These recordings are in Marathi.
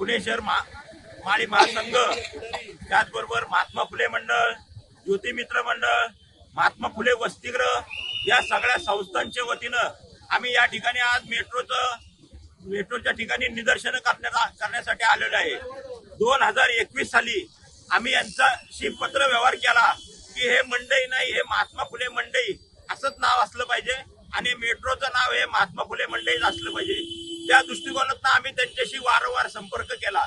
पुणे शहर मा माळी महासंघ त्याचबरोबर महात्मा फुले मंडळ ज्योतिमित्र मंडळ महात्मा फुले वसतिग्रह या सगळ्या संस्थांच्या वतीनं आम्ही या ठिकाणी आज मेट्रोचं मेट्रोच्या ठिकाणी निदर्शनं करण्यात करण्यासाठी आलेलो आहे. दोन हजार एकवीस साली आम्ही यांच्याशी पत्र व्यवहार केला की हे मंडई नाही हे महात्मा फुले मंडई असंच नाव असलं पाहिजे आणि मेट्रोचं नाव हे महात्मा फुले मंडईच असलं पाहिजे. त्या दृष्टिकोनातून आम्ही त्यांच्याशी वारंवार संपर्क केला.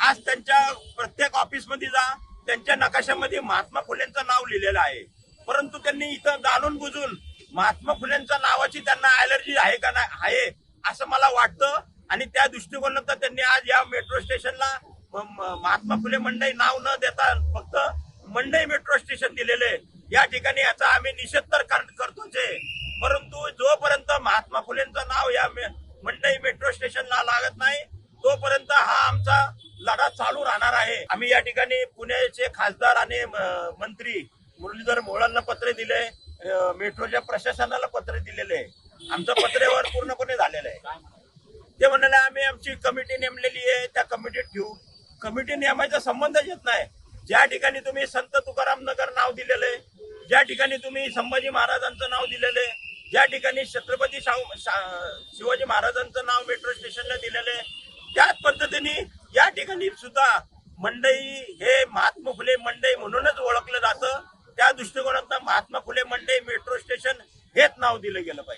आज त्यांच्या प्रत्येक ऑफिसमध्ये जा त्यांच्या नकाशामध्ये महात्मा फुलेंचं नाव लिहिलेलं आहे. परंतु त्यांनी इथं जाणून बुजून महात्मा फुलेंच्या नावाची त्यांना अलर्जी आहे का नाही आहे असं मला वाटतं. आणि त्या दृष्टिकोनात त्यांनी आज या मेट्रो स्टेशनला महात्मा फुले मंडई नाव न देता फक्त मंडई मेट्रो स्टेशन दिलेले. या ठिकाणी याचा आम्ही निषेध तर करतोच आहे. परंतु जोपर्यंत महात्मा फुलेंचं नाव या मंडई मेट्रो स्टेशनला लागत नाही. तोपर्यंत हा आमचा लढा चालू राहणार आहे. आम्ही या ठिकाणी पुण्याचे खासदार आणि मंत्री मुरलीधर मोहोळांना पत्र दिले मेट्रोच्या प्रशासनाला पत्र दिलेले. आमचं पत्रेवर पूर्णपणे झालेलं आहे. ते म्हणाले आम्ही आमची कमिटी नेमलेली आहे त्या कमिटीत ठेवू कमिटी नेमायचा संबंधच येत नाही. ज्या ठिकाणी तुम्ही संत तुकाराम नगर नाव दिलेलं आहे ज्या ठिकाणी तुम्ही संभाजी महाराजांचं नाव दिलेलं आहे ज्या ठिकाणी छत्रपती शाहू शा- शिवाजी महाराजांचं नाव मेट्रो स्टेशनला दिलेलं आहे त्याच पद्धतीने या ठिकाणी सुद्धा मंडई हे महात्मा फुले मंडई म्हणूनच ओळखलं जातं. त्या दृष्टिकोनातून महात्मा फुले मंडई मेट्रो स्टेशन हेच नाव दिलं गेलं पाहिजे.